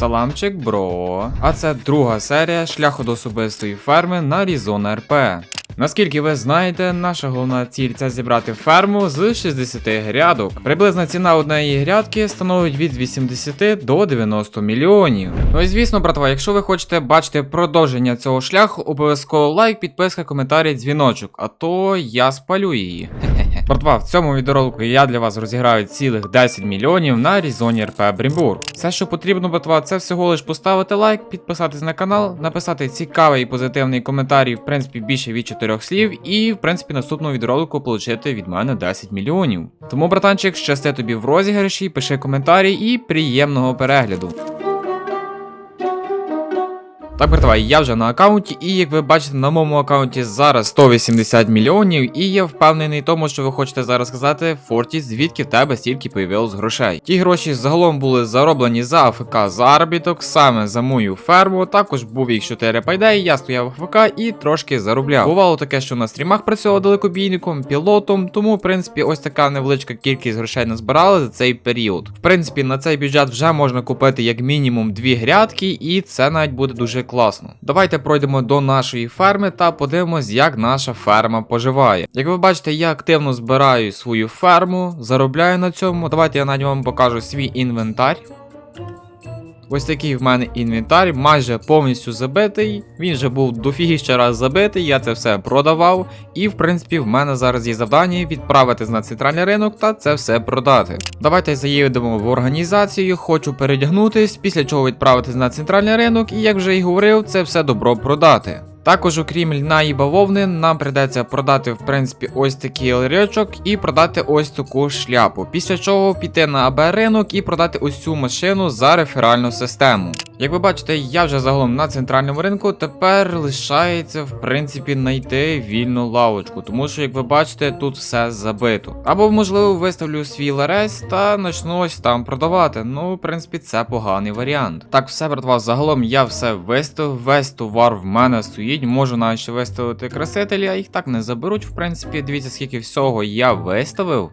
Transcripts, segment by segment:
Саламчик, бро. А це друга серія шляху до особистої ферми на Різона РП. Наскільки ви знаєте, наша головна ціль це зібрати ферму з 60 грядок. Приблизна ціна однієї грядки становить від 80 до 90 мільйонів. Ну і звісно, братва, якщо ви хочете бачити продовження цього шляху, обов'язково лайк, підписка, коментарі, дзвіночок, а то я спалю її. Братва, в цьому відеоролику я для вас розіграю цілих 10 мільйонів на Різоні РП Брімбур. Все, що потрібно, братва, це всього лиш поставити лайк, підписатись на канал, написати цікавий і позитивний коментарій, в принципі, більше від 4 слів, і в принципі наступного відролику отримати від мене 10 мільйонів. Тому, братанчик, щасти тобі в розіграші, пиши коментарі і приємного перегляду. Так, братва, я вже на аккаунті, і як ви бачите, на моєму аккаунті зараз 180 мільйонів, і я впевнений тому, що ви хочете зараз сказати, Фортіс, звідки в тебе стільки появилось грошей. Ті гроші загалом були зароблені за АФК заробіток, саме за мою ферму. Також був їх 4 пайдеї, я стояв АФК і трошки заробляв. Бувало таке, що на стрімах працював далекобійником, пілотом, тому, в принципі, ось така невеличка кількість грошей назбирали за цей період. В принципі, на цей бюджет вже можна купити як мінімум дві грядки, і це навіть буде дуже класно. Давайте пройдемо до нашої ферми та подивимось, як наша ферма поживає. Як ви бачите, я активно збираю свою ферму, заробляю на цьому. Давайте я навіть вам покажу свій інвентар. Ось такий в мене інвентар, майже повністю забитий. Він вже був дофігіще раз забитий, я це все продавав. І в принципі в мене зараз є завдання відправитись на центральний ринок та це все продати. Давайте заїдемо в організацію, хочу передягнутись, після чого відправитись на центральний ринок, і як вже і говорив, це все добро продати. Також, окрім льна і бавовни, нам придеться продати, в принципі, ось такий ларьочок і продати ось таку шляпу. Після чого піти на АБ ринок і продати ось цю машину за реферальну систему. Як ви бачите, я вже загалом на центральному ринку. Тепер лишається, в принципі, знайти вільну лавочку, тому що, як ви бачите, тут все забито. Або, можливо, виставлю свій ларець та почну ось там продавати. Ну, в принципі, це поганий варіант. Так, все, братва, загалом я все виставив, весь товар в мене стоїть. Можу навіть виставити красителі, а їх так не заберуть, в принципі. Дивіться, скільки всього я виставив.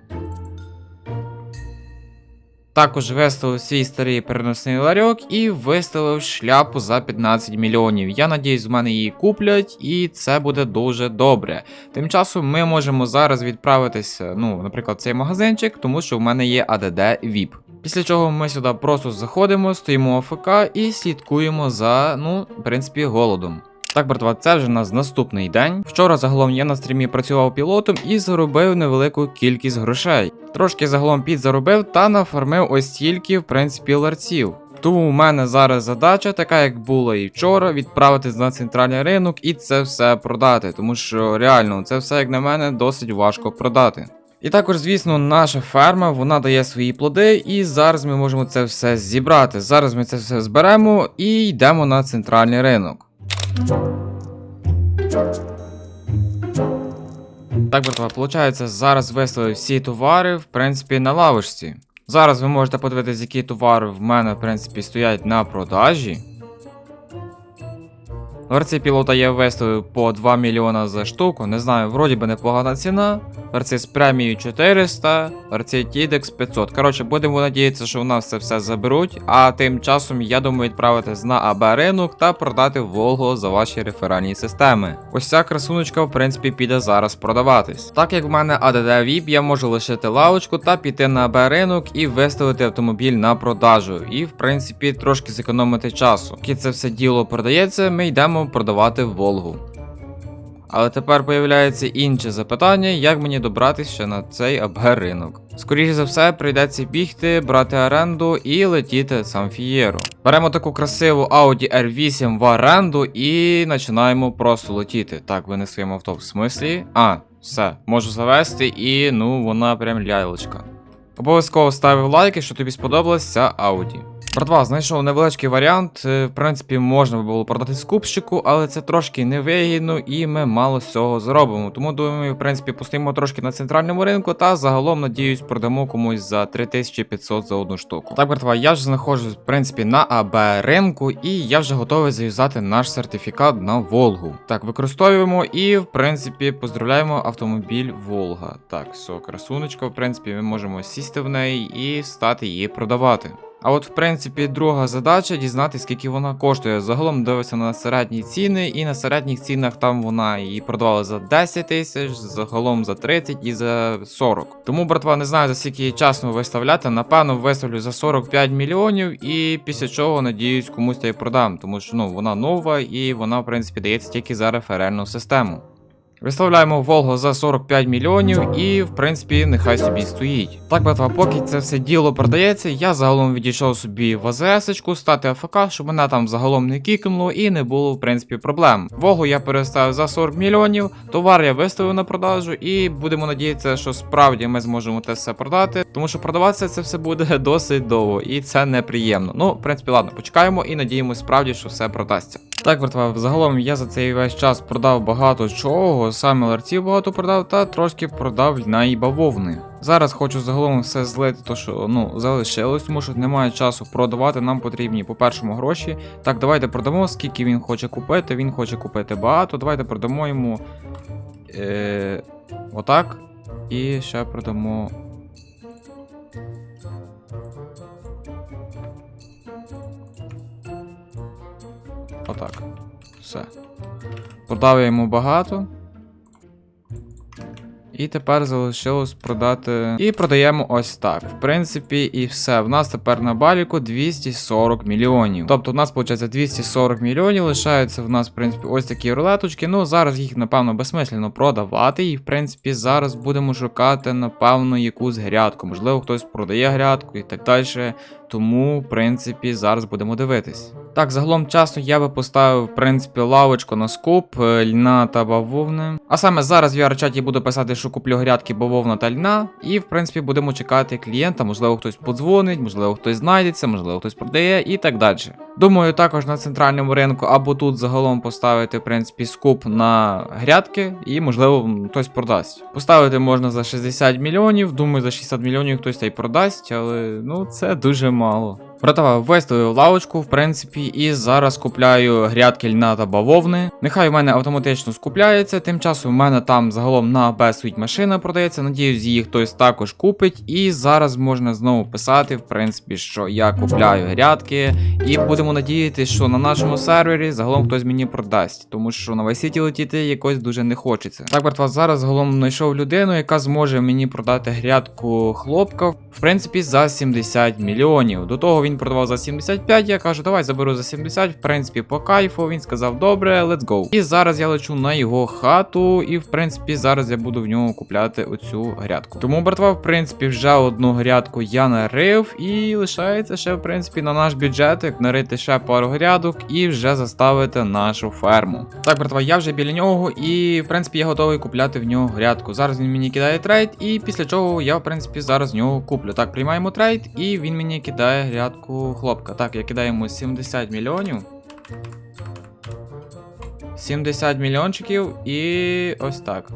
Також виставив свій старий переносний ларьок і виставив шляпу за 15 мільйонів. Я надіюсь, в мене її куплять, і це буде дуже добре. Тим часом ми можемо зараз відправитися, ну, наприклад, цей магазинчик, тому що в мене є ADD VIP. Після чого ми сюди просто заходимо, стоїмо АФК і слідкуємо за, ну, в принципі, голодом. Так, братва, це вже у нас наступний день. Вчора загалом я на стрімі працював пілотом і заробив невелику кількість грошей. Трошки загалом підзаробив та нафармив ось стільки, в принципі, ларців. Тому у мене зараз задача, така як була і вчора, відправитись на центральний ринок і це все продати, тому що реально це все, як на мене, досить важко продати. І також, звісно, наша ферма вона дає свої плоди, і зараз ми можемо це все зібрати. Зараз ми це все зберемо і йдемо на центральний ринок. Так, братва, виходить, зараз виставив всі товари, в принципі, на лавочці. Зараз ви можете подивитися, які товари в мене, в принципі, стоять на продажі. Версії пілота я виставив по 2 мільйона за штуку. Не знаю, вроді би непогана ціна. Версії з премією 400, версії Тідекс 500. Коротше, будемо надіятися, що у нас це все заберуть. А тим часом я думаю відправитись на АБ ринок та продати Волго за ваші реферальні системи. Ось ця красуночка, в принципі, піде зараз продаватись. Так як в мене ADD VIP, я можу лишити лавочку та піти на АБ ринок і виставити автомобіль на продажу. І, в принципі, трошки зекономити часу. Поки це все діло продається, ми йдемо продавати Волгу. Але тепер появляється інше запитання, як мені добратися на цей АБ ринок. Скоріше за все, прийдеться бігти, брати оренду і летіти сам Фієру. Беремо таку красиву Audi R8 в оренду і починаємо просто летіти. Так, ви не своєму авто в смислі. А, все, можу завести, і ну вона прям лялечка. Обов'язково ставив лайки, що тобі сподобалась ця Audi. Братва, знайшов невеличкий варіант. е, В принципі, можна було продати скупщику, але це трошки невигідно і ми мало з цього зробимо. Тому думаю, в принципі, пустимо трошки на центральному ринку та загалом, надіюсь, продамо комусь за 3500 за одну штуку. Так, братва, я вже знаходжусь, в принципі, на АБ ринку, і я вже готовий зав'язати наш сертифікат на Волгу. Так, використовуємо і, в принципі, поздравляємо автомобіль Волга. Так, все, красуночка, в принципі, ми можемо сісти в неї і стати її продавати. А от, в принципі, друга задача дізнатися, скільки вона коштує. Загалом дивився на середні ціни, і на середніх цінах там вона її продавала за 10 тисяч, загалом за 30 і за 40. Тому, братва, не знаю за скільки її часно виставляти. Напевно, виставлю за 45 мільйонів, і після чого, надіюсь, комусь та й продам, тому що ну вона нова і вона, в принципі, дається тільки за реферальну систему. Виставляємо Волго за 45 мільйонів і, в принципі, нехай собі стоїть. Так, братва, поки це все діло продається, я загалом відійшов собі в АЗС-очку, стати АФК, щоб мене там загалом не кікнуло і не було, в принципі, проблем. Волгу я переставив за 40 мільйонів, товар я виставив на продажу, і будемо надіятися, що справді ми зможемо те все продати, тому що продаватися це все буде досить довго, і це неприємно. Ну, в принципі, ладно, почекаємо і надіємося справді, що все продасться. Так, братва, загалом я за цей весь час продав багато чого, саме ларців багато продав, та трошки продав льна і бавовни. Зараз хочу загалом все злити, то що ну залишилось, тому що немає часу продавати. Нам потрібні по першому гроші. Так, давайте продамо, скільки він хоче купити. Він хоче купити багато. Давайте продамо йому. Е, отак. І ще продамо. Отак. Все. Продав я йому багато. І тепер залишилось продати. І продаємо ось так. В принципі, і все. В нас тепер на баліку 240 мільйонів. Тобто, в нас, виходить, 240 мільйонів. Лишаються в нас, в принципі, ось такі рулеточки. Ну, зараз їх, напевно, безсмислено продавати. І, в принципі, зараз будемо шукати, напевно, якусь грядку. Можливо, хтось продає грядку і так далі. Тому, в принципі, зараз будемо дивитись. Так, загалом часу я би поставив, в принципі, лавочку на скуп, е, льна та бавовни. А саме зараз в VR-чаті буду писати, що куплю грядки бавовна та льна. І, в принципі, будемо чекати клієнта. Можливо, хтось подзвонить, можливо, хтось знайдеться, можливо, хтось продає і так далі. Думаю, також на центральному ринку або тут загалом поставити, в принципі, скуп на грядки, і, можливо, хтось продасть. Поставити можна за 60 мільйонів. Думаю, за 60 мільйонів хтось та й продасть, але ну це дуже мало. Братава, виставив лавочку, в принципі, і зараз купляю грядки льна та бавовни. Нехай у мене автоматично скупляється. Тим часом у мене там загалом на АБ стоїть машина продається. Надіюсь, її хтось також купить. І зараз можна знову писати, в принципі, що я купляю грядки. І будемо надіятися, що на нашому сервері загалом хтось мені продасть, тому що на Вайсіті летіти якось дуже не хочеться. Так, братва, зараз загалом знайшов людину, яка зможе мені продати грядку хлопка, в принципі, за 70 мільйонів. До того він продавав за 75, я кажу, давай заберу за 70, в принципі, по кайфу. Він сказав, добре, let's go. І зараз я лечу на його хату, і в принципі зараз я буду в нього купляти оцю грядку. Тому, братва, в принципі, вже одну грядку я нарив, і лишається ще, в принципі, на наш бюджетик нарити ще пару грядок і вже заставити нашу ферму. Так, братва, я вже біля нього, і в принципі я готовий купляти в нього грядку. Зараз він мені кидає трейд, і після чого я, в принципі, зараз в нього куплю. Так, приймаємо трейд, і він мені кидає грядку хлопка. Так, я кидаю йому 70 мільйонів. 70 мільйончиків і ось так.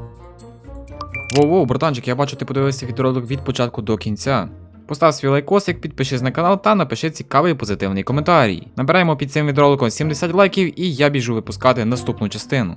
Воу-воу, братанчик, я бачу, ти подивився відеоролик від початку до кінця. Постав свій лайкосик, підпишись на канал та напиши цікавий позитивний коментарій. Набираємо під цим відеороликом 70 лайків, і я біжу випускати наступну частину.